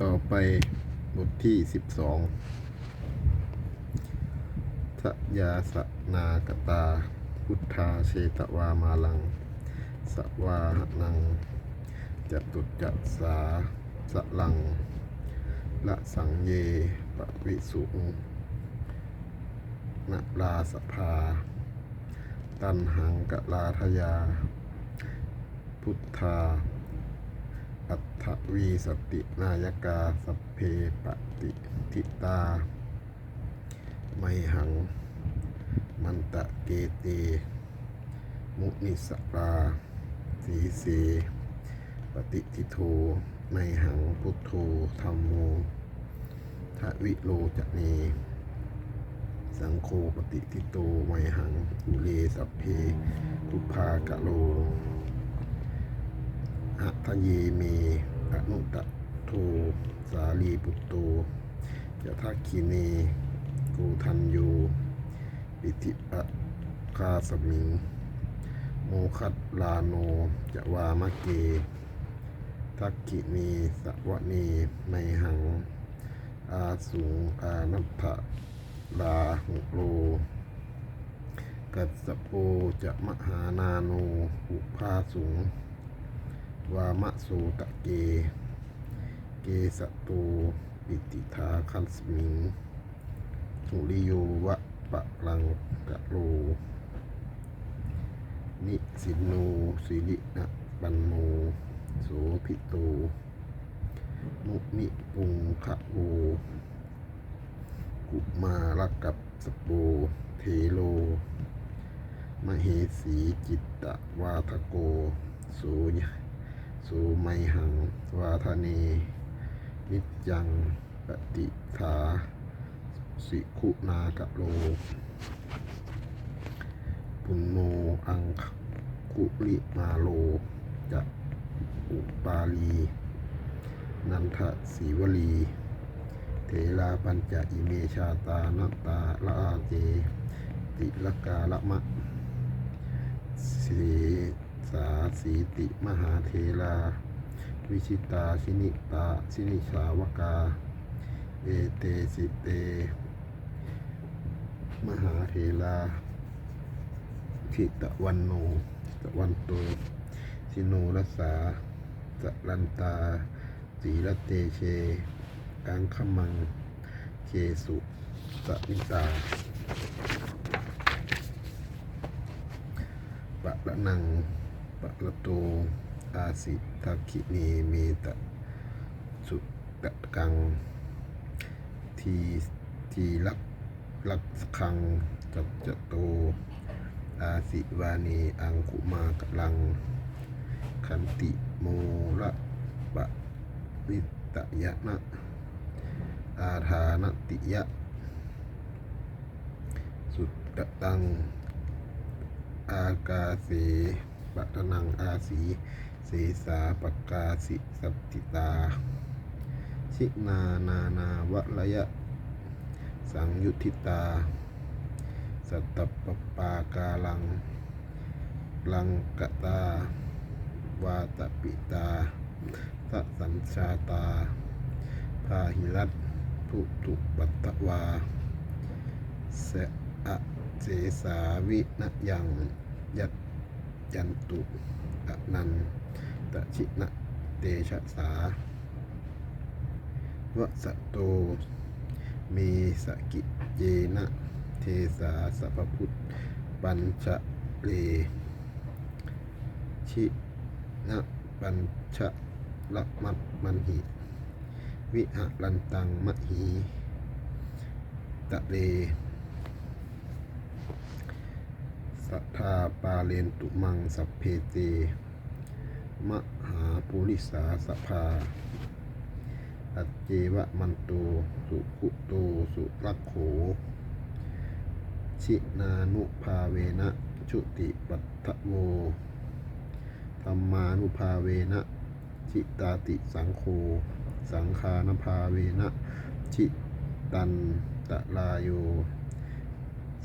ต่อไปบทที่สิบสองทะยาสนากตา พุทธาเชตวามาลัง สวาหนังจตุจัสสาสลัง ละสังเยปวิสุงนลาสภา ตันหังกลาทยา พุทธา อัตถวีสตินายกาสพเพปฏิทิตา ไมหัง มันตะเกเต มุนิสราสีเสปฏิทิโทไมหังพุทโธธรรมโมทวิโลจะเน สังโฆปฏิทิโตไมหังอุเลสัพเพทุภากะโล อัทะเยเมอนุตะโทสาลีปุตโตยะทักคีเนกูทันโยปิติปะคาสมิง โมคัตลาโนจะวามะเก ทักขิเนสวะเนไมหัง อาสุงอานัตถะลาหุโลกัสสโปจะมหานาโนอุภาสุง วามะโสตะเก เกสะโตปิติทาคันสมิงสุริโยวะปะลังกะโล นิสินโนสิรินะปันโนโสภิโตมุนิปุงคะโวกุมารกับสโปเทโล มเหสีจิตตวาทโกสูญ สุไมหัง วาทานีนิจังปฏิทาสิคุนากะโล ปุณโนอังคุลิมาโล จะอุปาลี นันทศีวลี เทลาปัญจอิเมชาตานตาละอาเจ ติลกาละมะสี สาสีติ มหาเทลา วิชิตาชินิตาชินิสาวกา เอเตสิเต มหาเทลาทิตะวันโนตะวันโตชิโนรัสาสลันตาสีรเตเช กังขมังเจสุสวิตาปะละนัง ปะละโตอาสิทักขิเนเมตะสุตะกัง ทีทีลักลักคังจัตจโต อาสิวานีอังคุมากลังคันติโมระปะวิตยะนะอาทานติยะ สุตะตัง อากาเส ปัตนังอาสีเสสาปกาสิสัตติตา ชินานานาวะระยะ สังยุทิตา สัตตปปากาลัง ลังกตา วาตปิตาสสัญชาตา พาหิรัตทุตุปัตตวาเสอะเสสาวินยังยัต ยันตุอนันตชินะเตชะสาวสโตมีสกิเยนะเทสาสัพพุทธปัญชะเลชินะปัญชะละมัดมันหิ วิหะลันตังมะหีตะเล สัทธาปาเลนตุมังสัพเพเตมหาปุริสาสภาอัจเจวะมันโตสุขุโตสุรักโข ชินานุภาเวนะชุติปัตถโวธรรมานุภาเวนะชิตาติสังโฆสังคานภาเวนะชิตันตะลายโย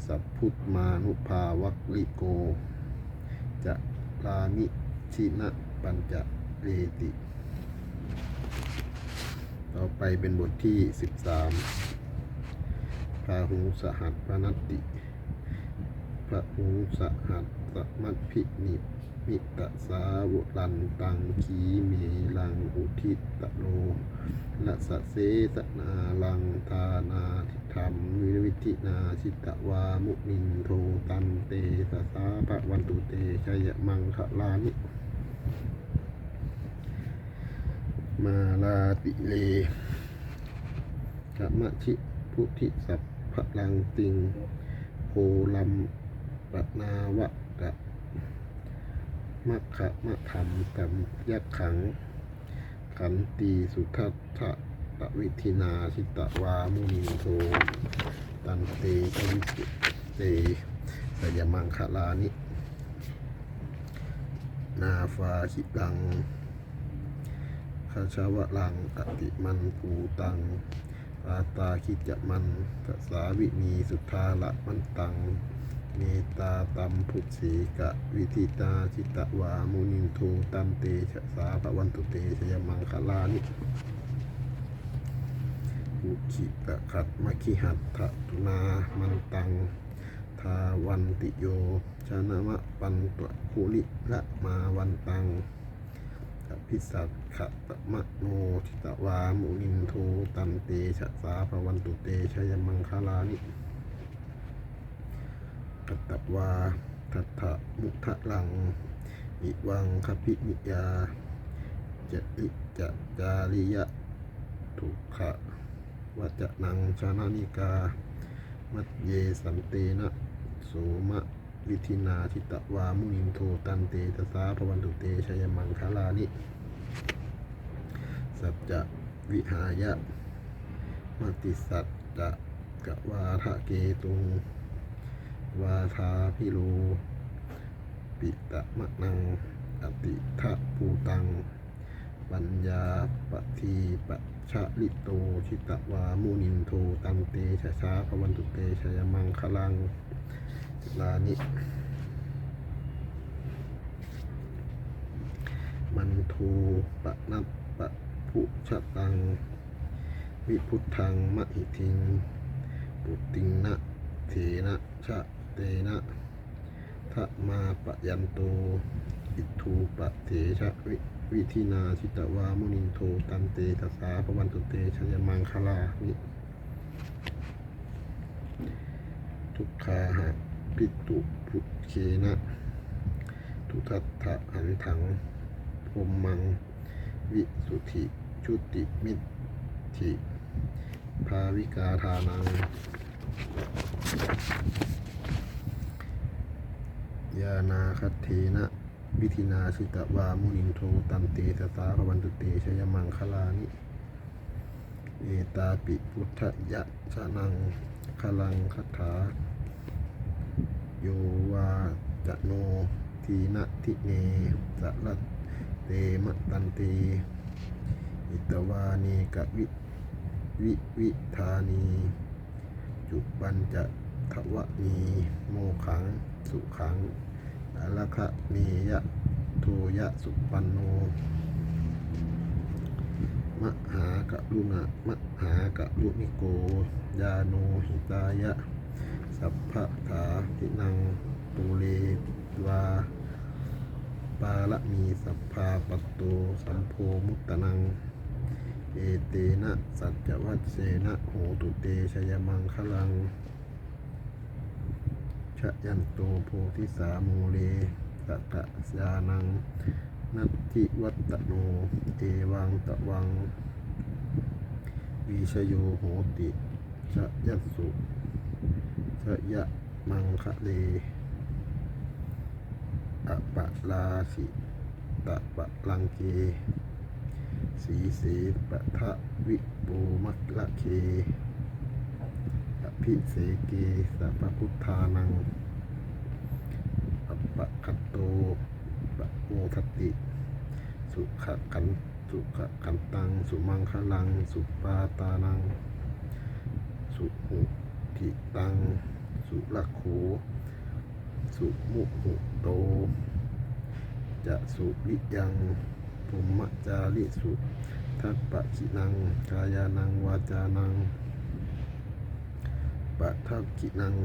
สัพพุทมานุภาวัคลิโก จะลานิชินะปัญจเรติ ต่อไปเป็นบทที่สิบสามพาหูสหัสพนัตติ พระหูสหัสสมัพพินิ มิตะสาวลันตังขีเมลังอุทิตตโลละสะเสสนาลังทานาทิธรรมวิวิธินาชิตวามุนินโทตันเตสสาภะวันตุเตชยมังคะลานิมาลาติเลกะมะชิพุทธิสัพพะลังติงโคลัมปนาวะกะ มะขะมะธรรมตัมยักขัง ขันตีสุทัตถะวิธินาชิตวามุนิโทตันเตชวิสุเตสยมังคลานิ นาฟาชิตังคาชาวะลังอติมันปูตังอาตาคิจมันสาวินีสุทธาละมันตัง เนตาตัมพุทธีกะวิธิตาจิตตวามุนินโทตันเตชะสาภวันตุเตชยมังคลานิอุขิตะขัดมะคิหัตถะตุนามันตังทาวันติโยชนะมะปันตะคุลิละมาวันตังอภิสัตขะตะมะโนทิตวามุนินโทตันเตชะสาภวันตุเตชยมังคลานิ กัตตวา ทัตถะมุทะลัง อิวังคพิมิยาจะอิจะจาริยะทุกขะวัจนังชานานิกา มัตเยสันเตนะโสมะวิธินาทิตวามุนินโทตันเตตสาภวันตุเตชยมังคลานิ สัจจะวิหายะ มติสัจจะกะวาทะเกตุง วาทาพิโล ปิตะมะนัง อติทะปูตัง ปัญญาปทีปะชะลิโต ชิตวามุนินโท ตันเตชะชาภวันตุเตชยมังคลังลานิ มันโทปะนัปปะพุชะตัง วิพุทธังมะหิทิง ปุตติงนะเถนะชะ เตนะทะมาปะยันโต อิทูปะเถชะวิวิธินาชิตวามุนินโทตันเตตสาภวันตุเตชยมังคลานิทุกขาหะปิตุพุทเคนะทุทัตถะหันถังพรหมัง วิสุธิชุติมิตถิภาวิกาทานัง ยานาคัตเทนะ วิธินาชิตวามุนินโทตันเตสสาภวันตุเตชยมังคลานิเอตาปิพุทธยะชะนังคลังคาถา โยวาจะโนทีนะทิเนสะรัตเตมะตันเตอิตวานีกะวิวิวิธานี จุปัญจะทวะนีโมขัง สุขัง อลคะเนยะโทยะสุปันโน มหากะลุณะมหากะลุนิโก ยาโนหิตายะ สัพพะถาทินังปูเรวาปาละมีสัพพาปตโตสัมโพมุตตนัง เอเตนะ สัจจวัตเสนะโหตุเตชยมังคลัง ชะยันโตโพธิสามูเลสะกะสานัง นัตติวัตตโน เอวังตะวัง วิชโยโหติชะยัสุชะยะมังคะเลอปะลาสิตะปะลังเก สีเสปะทะวิปูมัคละเค ภิเสเกสัพพุทธานังอัปปะคัตโตปะโมทติ สุขกันสุขกันตัง สุมังคลัง สุปาตานัง สุหุติตัง สุลักโขสุมุหุโต จะสุวิยังภูมิจาริสุทัปปะกินัง กายานัง วาจานัง ปะทักกินัง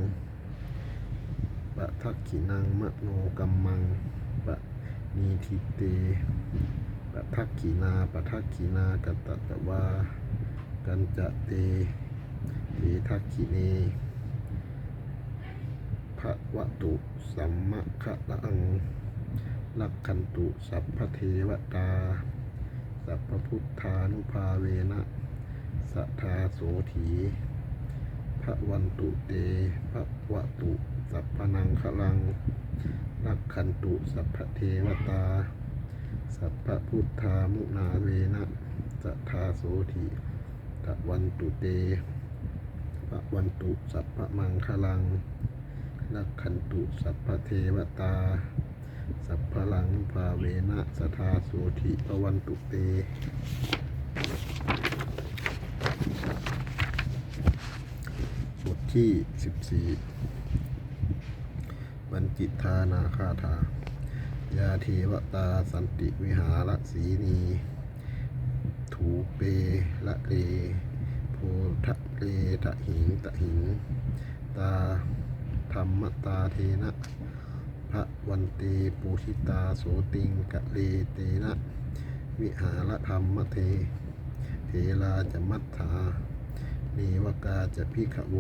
ปะทักกินังมโนกัมมัง ปะนีทิเต ปะทักกินา ปะทักกินากัตตะตะวา กันจะเตเตทักกิเนพระวตุ สัมมะคะลังลักขันตุ สัพพเทวตา สัพพพุทธานุภาเวนะ สัทธาโสถี พระวันตุเตพระวตุ สัพพนังคะลังลักขันตุสัพพเทวตา สัพพพุทธามุนาเวนะสัทธาโสถีตะวันตุเตพระวันตุ สัพพมังคะลังนักขันตุสัพพเทวตา สัพพลังภาเวนะสัทาโสธิปวันตุเต บทที่14วันจิตทานาคาถายาเทวตาสันติวิหารสีนี ถูเปละเลโพทะเลทะหิงตะหิง ตาธรรมตาเทนะพระวันเตปูชิตาโสติงกะเลเตนะ วิหารธรรมเท เทลาจะมัตถา เนวกาจะพิขโว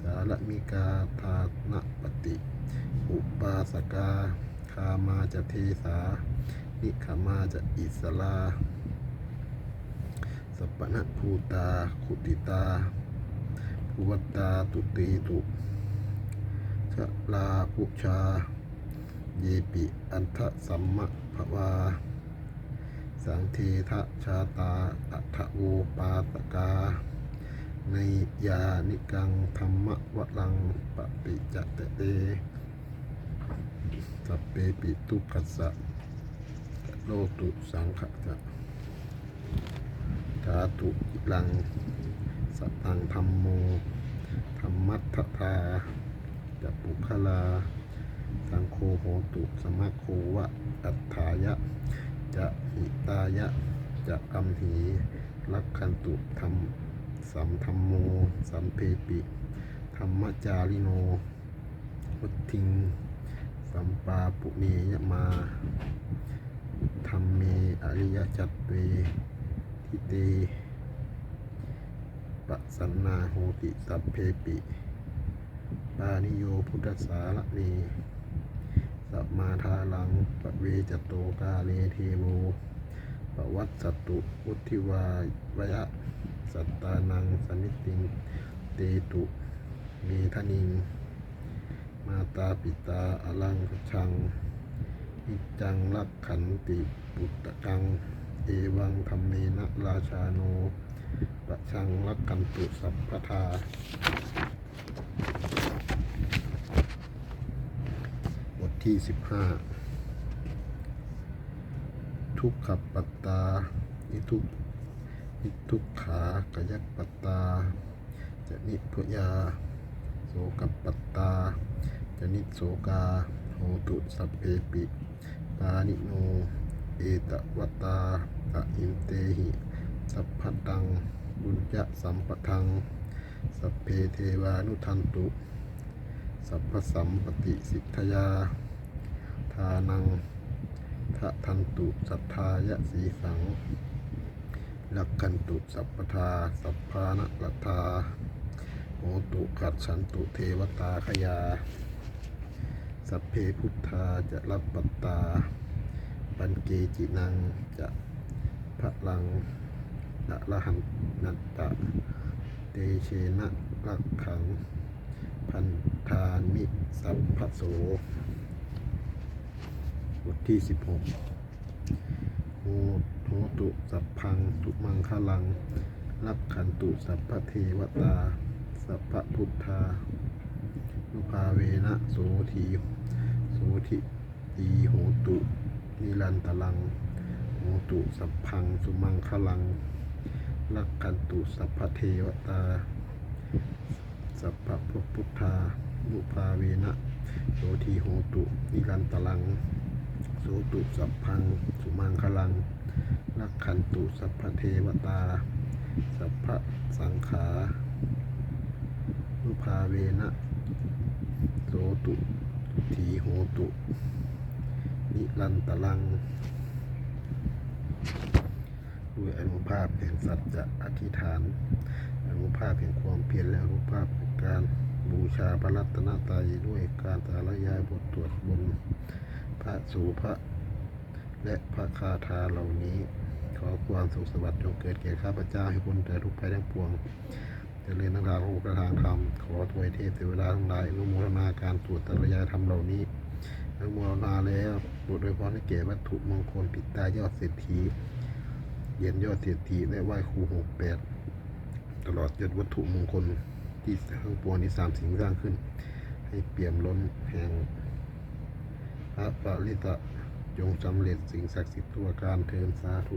สารมิกาทานปฏิ อุปาสกาคามาจะเทสา นิขามาจะอิสลาสปปนภูตาขุติตาภูวัตตาตุตีตุชะลาภุชา เยปิอันทะสัมมะภวา สังเททะชาตาอัฏฐโวปาตกา ในยานิกังธรรมวลังปฏิจจเตสัพเปปิทุกัสสะโลตุสังขะธาตุอิลังสตังธรรมโมธรรมัตถทาจะปุคลา สังโฆโหตุสมะโควะอัฏฐายะ จะหิตายะ จะอัมหีลักขันตุธรรม สัมธรรมโม สัมเพปิ ธรรมจาริโนวัตทิง สัมปาปุเนยมาธรรมเมอริยจัตเวทิเตปสันนาโหติสัพเพปิปานิโยพุทธสารเนสัมมาทาลังปเวจโตกาเลเทโวปวัตสตุอุทธิวายะ สัตตานังสมิติงเตตุเมทนิง มาตาปิตาอลังคชังนิจังรักขันติปุตตะกัง เอวังธรรมเมนะราชาโนประชังรักขันตุสัพพทาบทที่สิบห้าทุกขปัตตานิทุก นิทุกขากยักปัตตาจะนิพยา โสกปัตตาจะนิโสกาโหตุสัพเพปิปานิโน เอตวตาตะอินเตหิ สัพพตัง บุญจะสัมปทัง สัพเพเทวานุทันตุ สัพพสัมปติสิทธยา ทานังทะทันตุ สัทธายะสีสัง ลักขันตุสัพพทา สัพพานะรัตธาโหตุขัดฉันตุเทวตาขยา สัพเพพุทธาจะรับปัตตา ปันเกจินังจะพระลังละละหันนัตตะ เตเชนะรักขัง พันธามิสัพพโสบทที่สิบหกโห โหตุสัพพังตุมังคลัง รักขันตุสัพพเทวตา สัพพพุทธานุภาเวนะโสทีโสทิตีโหตุ นิรันตลังโหตุสัพพังสุมังคลัง รักขันตุสัพพเทวตา สัพพพุทธานุภาเวนะโสทีโหตุ นิรันตลัง โสตุสัพพัง สุมังคลัง นักขันตุสัพพเทวตา สัพพสังขานุภาเวนะโสตุทีโหตุ นิรันตลัง ด้วยอนุภาพแห่งสัจจะอธิษฐาน อนุภาพแห่งความเพียรและอนุภาพแห่งการบูชาพระรัตนตรัยด้วยการสารยายบทตรวจบนพระสูพระ และพระคาถาเหล่านี้ ขอความสุขสวัสดิ์จงเกิดแก่ข้าพเจ้าให้พ้นแต่ทุกภัยทั้งปวงจะเริญนักทางของกระทางธรรม ขอถวยเทพเทวดาทั้งหลายอนุโมทนาการสวดสารยายธรรมเหล่านี้อนุโมทนาแล้วบทโดยพรให้แก่วัตถุมงคลปิดตายอดเศรษฐีเย็นยอดเศรษฐีและไหว้ครูหกแปดตลอดจนวัตถุมงคลที่ทั้งปวงที่สามสิ่งสร้างขึ้น ให้เปี่ยมล้นแห่งพระปริตะ จงสำเร็จสิ่งศักดิ์สิทธิ์ตัวการเทินสาธุ